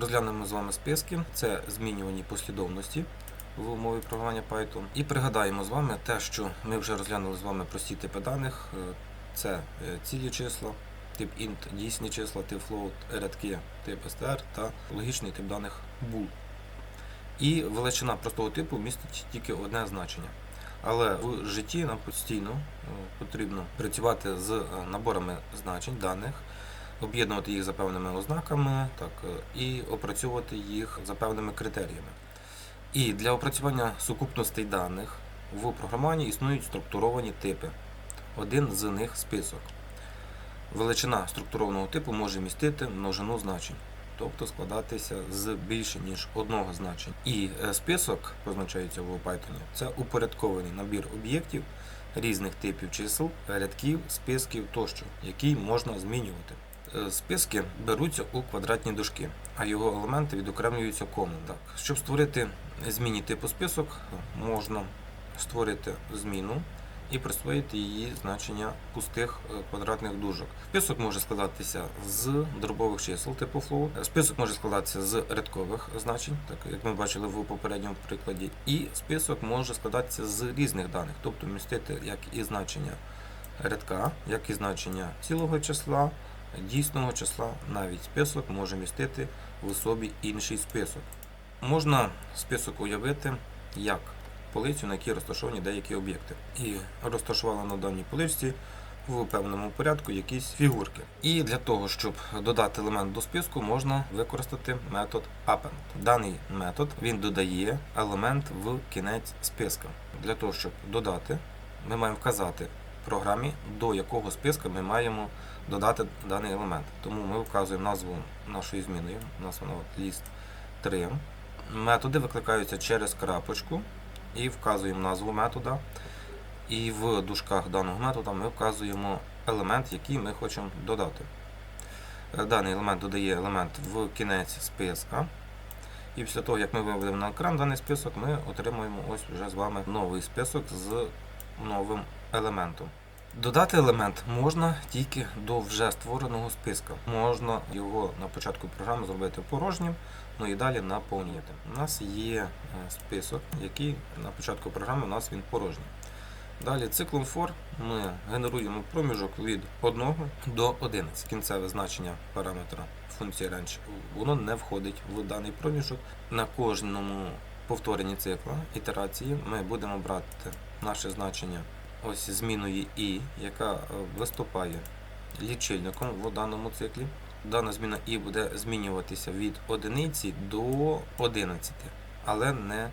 Розглянемо з вами списки, це змінювані послідовності в умові програмування Python. І пригадаємо з вами те, що ми вже розглянули з вами прості типи даних. Е, Це е, цілі числа, тип int, дійсні числа, тип float, рядки, тип str та логічний тип даних bool. І величина простого типу містить тільки одне значення. Але в житті нам постійно е, потрібно працювати з наборами значень даних, об'єднувати їх за певними ознаками так, е, і опрацьовувати їх за певними критеріями. І для опрацювання сукупностей даних в програмуванні існують структуровані типи. Один з них список. Величина структурованого типу може містити множину значень, тобто складатися з більше ніж одного значення. І е, список позначається в Python, це упорядкований набір об'єктів різних типів чисел, рядків, списків тощо, які можна змінювати. Е, Списки беруться у квадратні дужки, а його елементи відокремлюються. Так. Щоб створити зміні типу список, можна створити зміну і присвоїти її значення пустих е, квадратних дужок. Список може складатися з дробових чисел типу float, список може складатися з рядкових значень, так як ми бачили в попередньому прикладі, і список може складатися з різних даних, тобто містити як і значення рядка, як і значення цілого числа, дійсного числа, навіть список може містити в собі інший список. Можна список уявити як полицю, на якій розташовані деякі об'єкти. І розташували на даній поличці в певному порядку якісь фігурки. І для того, щоб додати елемент до списку, можна використати метод append. Даний метод він додає елемент в кінець списка. Для того, щоб додати, ми маємо вказати програмі, до якого списка ми маємо додати даний елемент. Тому ми вказуємо назву нашої зміною. У нас вона list 3. Методи викликаються через крапочку і вказуємо назву метода. І в дужках даного метода ми вказуємо елемент, який ми хочемо додати. Е, Даний елемент додає елемент в кінець списка. І після того, як ми виведемо на екран даний список, ми отримуємо ось вже з вами новий список з новим елементом. Додати елемент можна тільки до вже створеного списка. Можна його на початку програми зробити порожнім, ну і далі наповнювати. У нас є е, список, який на початку програми у нас він порожній. Далі циклом for ми генеруємо проміжок від 1 до 11. Кінцеве значення параметра функції range воно не входить в даний проміжок. На кожному повторенні цикла ітерації ми будемо брати наше значення ось зміною і, яка е, виступає лічильником в даному циклі. Дана зміна і буде змінюватися від одиниці до 11, але не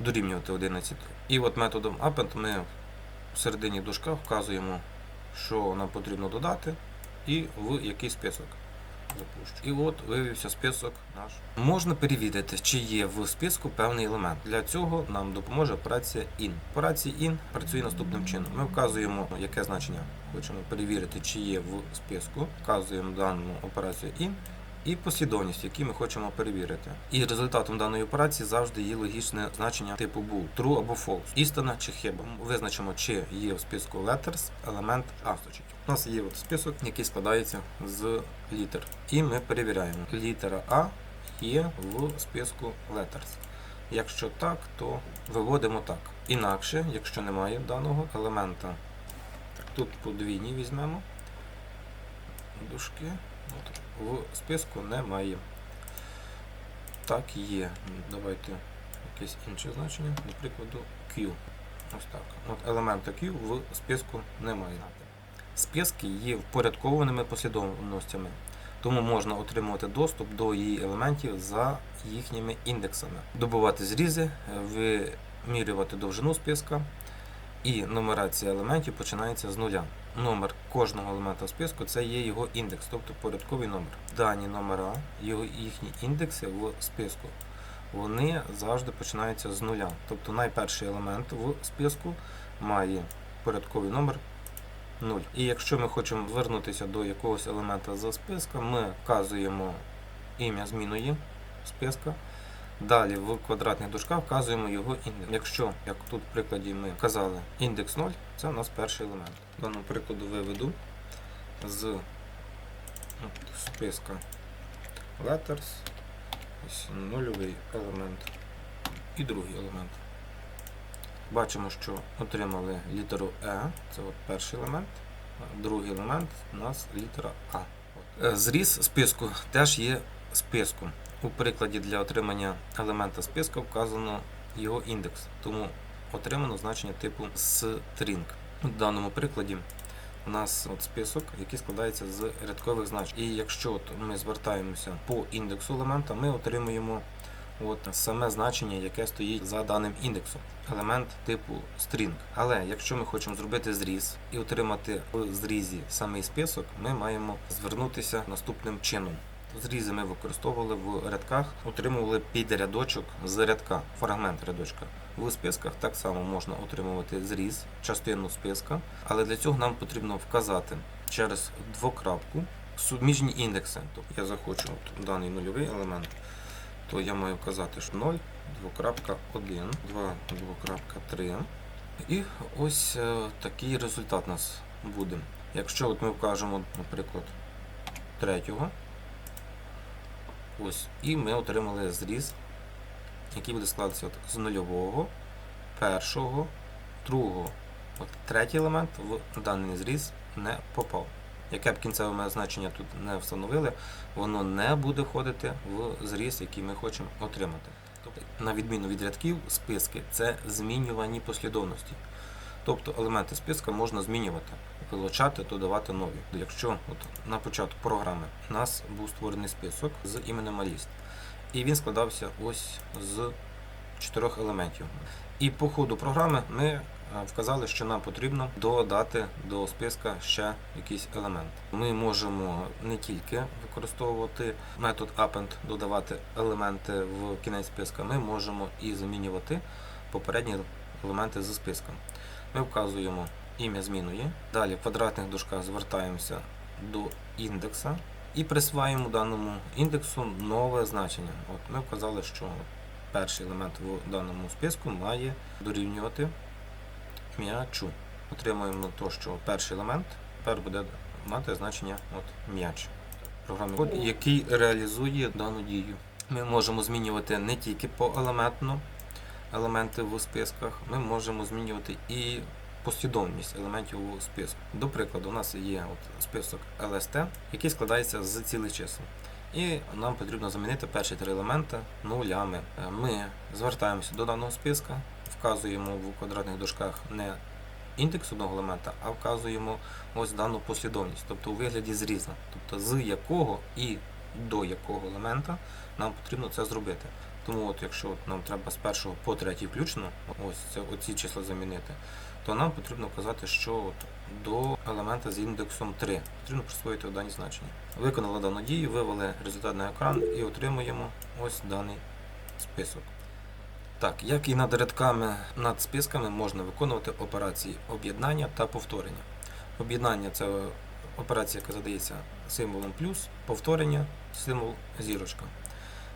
дорівнювати 11. І от методом append ми в середині дужка вказуємо, що нам потрібно додати, і в який список. І от вивівся список наш. Можна перевірити, чи є в списку певний елемент. Для цього нам допоможе операція IN. Операція IN працює наступним чином. Ми вказуємо, яке значення хочемо перевірити, чи є в списку. Вказуємо дану операцію IN. І послідовність, які ми хочемо перевірити. І результатом даної операції завжди є логічне значення типу bool, true або false, істина чи хиба. Визначимо, чи є в списку letters елемент асочки. У нас є от список, який складається з літер. І ми перевіряємо. Літера А є в списку letters. Якщо так, то виводимо так. Інакше, якщо немає даного елемента, тут подвійні візьмемо дужки. В списку немає. Так, є. Давайте якесь інше значення, до прикладу, Q. Ось так. От елемента Q в списку немає. Списки є впорядкованими послідовностями, тому можна отримувати доступ до її елементів за їхніми індексами, добувати зрізи, вимірювати довжину списка. І нумерація елементів починається з нуля. Номер кожного елемента списку це є його індекс, тобто порядковий номер. Дані номера, його їхні індекси в списку, вони завжди починаються з нуля. Тобто найперший елемент в списку має порядковий номер 0. І якщо ми хочемо звернутися до якогось елемента з списка, ми вказуємо ім'я зміної списка. Далі в квадратних дужках вказуємо його індекс. Якщо, як тут в прикладі ми вказали індекс 0, це у нас перший елемент. В даному прикладу виведу з списка letters нульовий елемент і другий елемент. Бачимо, що отримали літеру Е, це от перший елемент, другий елемент у нас літера А. Е, Зріз списку теж є списком. У прикладі для отримання елемента списку вказано його індекс, тому отримано значення типу string. У даному прикладі у нас от список, який складається з рядкових значень. І якщо от ми звертаємося по індексу елемента, ми отримуємо от саме значення, яке стоїть за даним індексом, елемент типу string. Але якщо ми хочемо зробити зріз і отримати в зрізі самий список, ми маємо звернутися наступним чином. Зрізи ми використовували в рядках, отримували під рядочок з рядка, фрагмент рядочка. В списках так само можна отримувати зріз, частину списка, але для цього нам потрібно вказати через двокрапку суміжні індекси. Тобто я захочу от даний нульовий елемент, то я маю вказати, що 0, 2.1, 2, 2.3. І ось е, такий результат у нас буде. Якщо от ми вкажемо, наприклад, третього, ось, і ми отримали зріз, який буде складатися от з нульового, першого, другого. От третій елемент в даний зріз не попав. Яке б кінцеве значення тут не встановили, воно не буде входити в зріз, який ми хочемо отримати. Тобто, на відміну від рядків, списки це змінювані послідовності. Тобто елементи списка можна змінювати, вилучати, додавати нові. Якщо от на початку програми у нас був створений список з іменем ліст, і він складався ось з чотирьох елементів. І по ходу програми ми е, вказали, що нам потрібно додати до списка ще якийсь елемент. Ми можемо не тільки використовувати метод append, додавати елементи в кінець списка, ми можемо і замінювати попередні елементи з списком. Ми вказуємо ім'я зміною. Далі в квадратних дужках звертаємося до індекса і присваємо даному індексу нове значення. От Ми вказали, що перший елемент в даному списку має дорівнювати м'ячу. Отримуємо то, що перший елемент тепер буде мати значення от м'яч. Програмний який реалізує дану дію. Ми можемо змінювати не тільки поелементно елементи в списках, ми можемо змінювати і послідовність елементів у списку. До прикладу, у нас є от список LST, який складається з цілих чисел. І нам потрібно замінити перші три елементи нулями. Е, Ми звертаємося до даного списка, вказуємо в квадратних дужках не індекс одного елемента, а вказуємо ось дану послідовність, тобто у вигляді зріза, тобто з якого і до якого елемента нам потрібно це зробити. Тому, от, якщо от нам треба з першого по третій включно, ось це оці числа замінити, то нам потрібно вказати, що от до елемента з індексом 3 потрібно присвоїти дані значення. Виконали дану дію, вивели результат на екран і отримуємо ось даний список. Так, як і над рядками над списками можна виконувати операції об'єднання та повторення. Об'єднання це операція, яка задається символом плюс, повторення символ зірочка.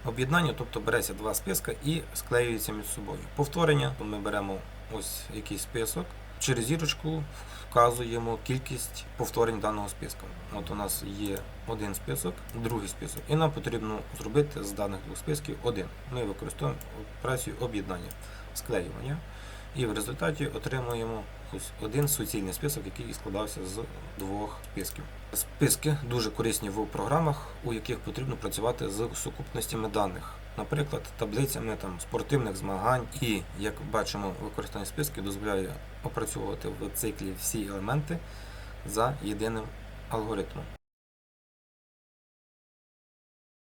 Об'єднання, тобто береться два списка і склеюються між собою. Повторення, то ми беремо ось якийсь список, через зірочку вказуємо кількість повторень даного списка. От у нас є один список, другий список, і нам потрібно зробити з даних двох списків один. Ми використовуємо операцію об'єднання, склеювання. І в результаті отримуємо ось один суцільний список, який складався з двох списків. Списки дуже корисні в програмах, у яких потрібно працювати з сукупностями даних, наприклад, таблицями там, спортивних змагань. І, як бачимо, використання списків дозволяє опрацьовувати в циклі всі елементи за єдиним алгоритмом.